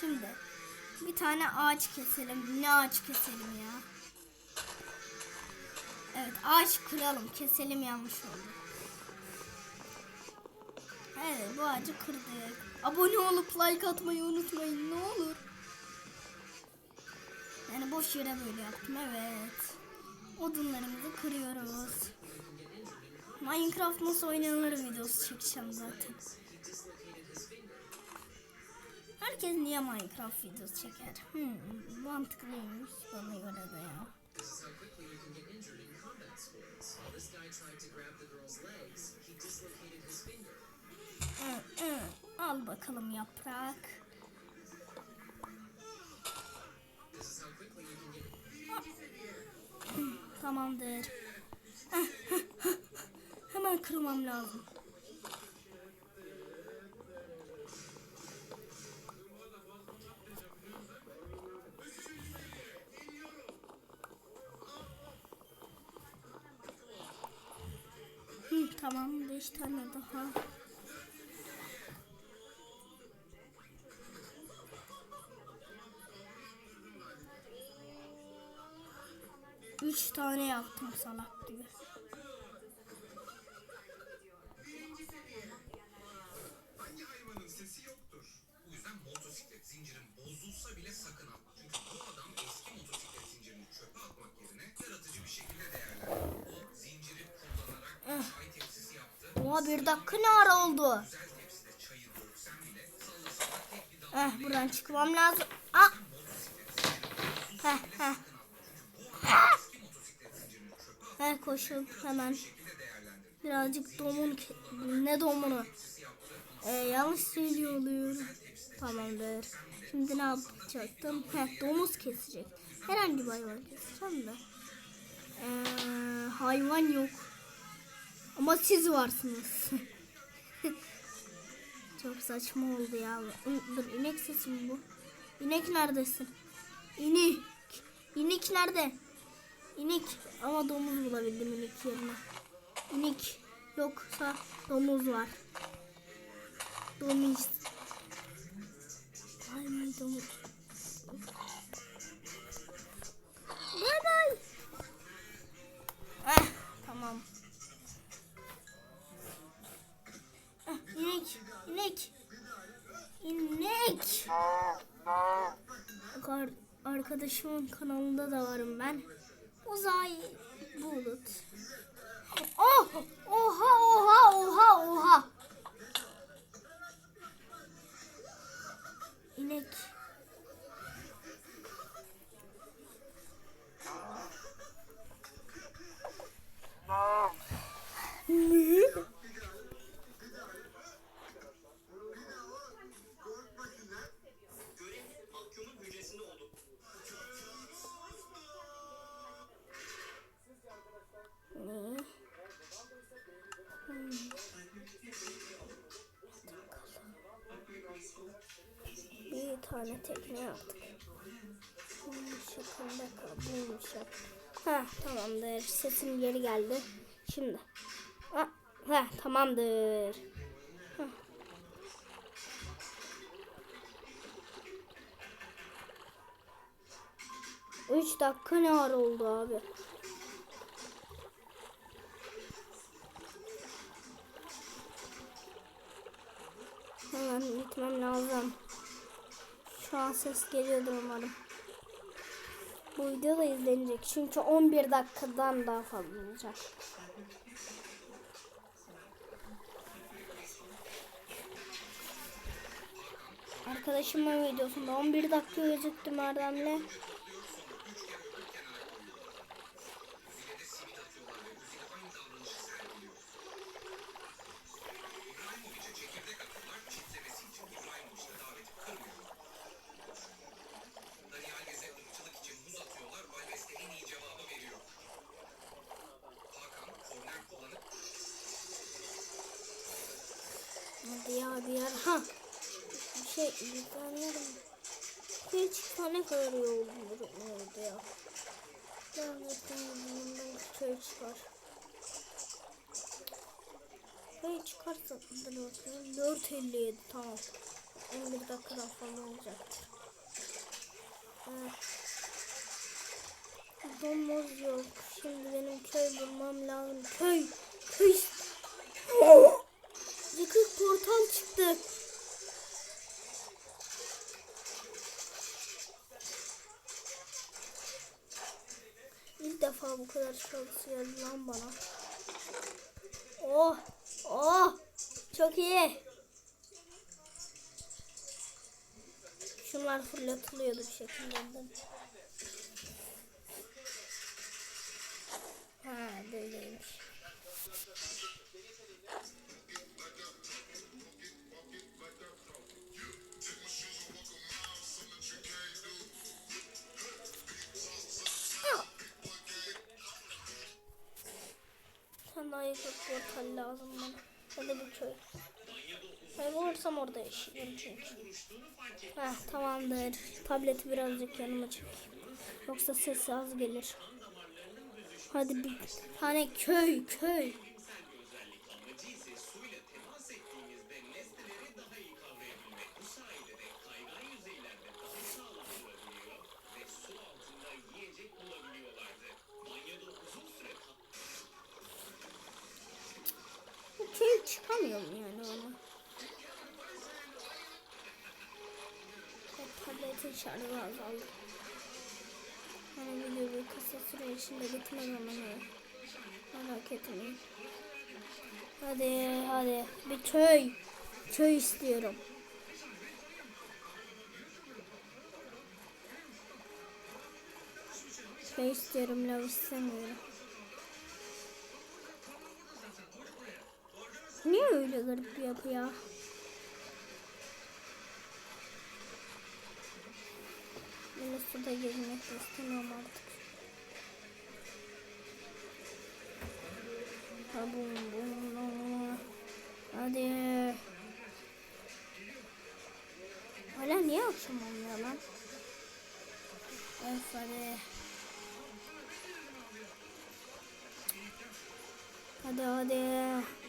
Şimdi bir tane ağaç keselim. Ne ağaç keselim ya? Evet ağaç kıralım. Keselim yanlış oldu. Evet bu ağacı kırdık. Abone olup like atmayı unutmayın ne olur. Yani boş yere böyle yaptım evet. Odunlarımızı kırıyoruz. Minecraft nasıl oynanır videosu çekeceğim zaten. Herkes niye Minecraft videosu çeker? Hmm, mantıklıymış bana göre de ya. Hı, hı. Al bakalım yaprak. Tamamdır. Heh, heh, heh. Hemen kırmam lazım. Tamam beş tane daha. Üç tane yaptım salak gibi. Bir dakika ne ara oldu? Eh buradan çıkmam lazım. Ah. Heh heh. çöpe Heh koşup hemen birazcık domun ne domunu? Ee, yanlış söylüyor oluyorum. Tamamdır. Şimdi ne yapacaktım? Heh domuz kesecek. Herhangi bir hayvan keseceğim. Ee, hayvan yok. Ama siz varsınız. Çok saçma oldu ya. Dur inek sesi mi bu? İnek neredesin? İnek. İnek nerede? İnek. Ama domuz bulabildim inek yerine. İnek yoksa domuz var. Domuz. Ay domuz. Arkadaşımın kanalında da varım ben. Uzay Bulut. Oh! Oha oha oha oha. İnek. Ne? Tane tekne yaptık. Kabulmuş yap. Ha tamamdır. Sesim geri geldi. Şimdi. Ha, tamamdır. Ha. Üç dakika ne ara oldu abi? Hemen gitmem lazım. Şu an ses geliyordur umarım. Bu video da izlenecek. Çünkü 11 dakikadan daha fazla olacak. Arkadaşımın videosunda 11 dakika gözüktü Erdem'le. Hadi ya. Ha. Bir şey yerim. Hiç tane kadar yoğundur oldu ya. Gerçekten bundan şey çıkar. Hey çıkarsa dur bakayım. 457 tamam. 11 dakikadan fazla olacaktır. Evet. Domuz yok. Şimdi benim köy bulmam lazım. Köy. Köy. Yıkık portal çıktı. İlk defa bu kadar şans geldi lan bana. Oh. Oh. Çok iyi. Şunlar fırlatılıyordu bir şekilde. Ha böyleymiş. Portal lazım bana. Ya da bir köy. Kaybolursam orada yaşıyorum çünkü. Heh, tamamdır. Tableti birazcık yanıma çek. Yoksa ses az gelir. Hadi bir tane köy köy. Bu köy çıkamıyorum yani. Hep tabletin şarjı azaldı. Hani video bir kısa süre içinde bitmez ama ne? Merak etmeyin. Hadi hadi bir köy. Köy istiyorum. Köy istiyorum lav istemiyorum. Niye öyle garip bir yapı ya? De suda gezmek istemiyorum artık. Ha bum bum bum. Hadi. Hala niye akşam olmuyor lan? Öf hadi. Hadi hadi.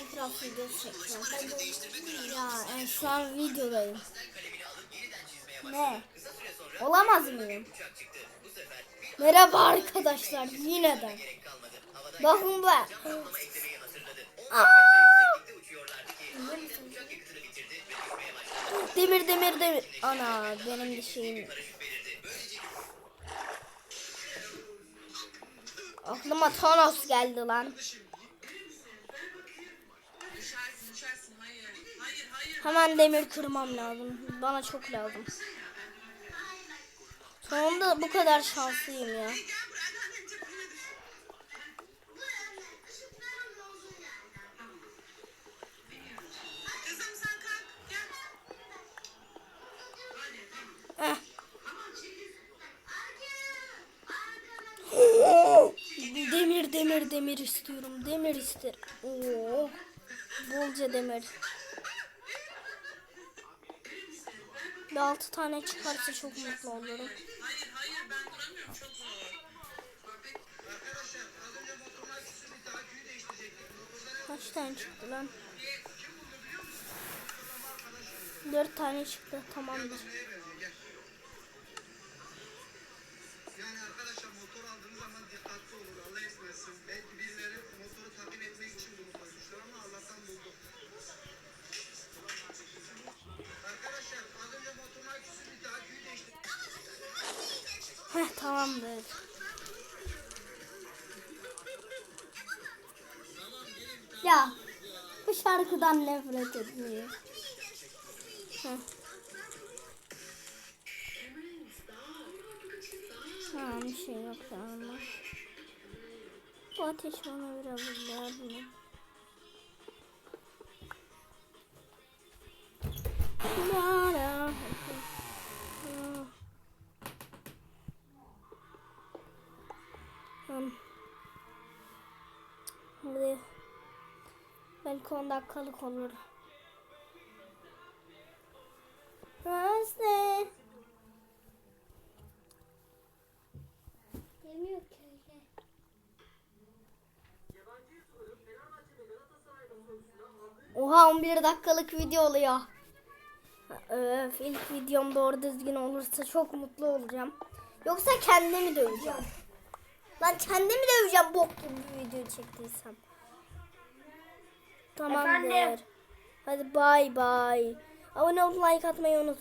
Minecraft videosu kararı Ya en şu an videodayım. Ne? Olamaz mıyım? bir Merhaba arkadaşlar yine de. Bakın be. cam kaplama eklemeyi hatırladı. 10 Aa! metre yükseklikte uçuyorlardı ki aniden uçak yakıtını bitirdi ve düşmeye başladı. Demir demir demir. Ana benim de şeyim. Aklıma Thanos geldi lan. Hemen demir kırmam lazım. Bana çok lazım. Sonunda bu kadar şanslıyım ya. Eh. Demir demir demir istiyorum. Demir isterim. Oo. Bolca demir. Bir altı tane çıkarsa çok mutlu olurum. Kaç tane çıktı lan? Dört tane çıktı. Tamamdır. Şarkıdan nefret etmiyor. Heh. Tamam bir şey yok tamam. Bu ateş bana biraz lazım. Lara. Tamam. Belki 10 dakikalık olur. Nazlı. Yemiyor ki öyle. Oha 11 dakikalık video oluyor. Öf, ilk videom doğru düzgün olursa çok mutlu olacağım. Yoksa kendimi döveceğim. Lan kendimi döveceğim bok gibi bir video çektiysem. Tamamdır. Hadi bay bay. Abone olup like atmayı unutmayın.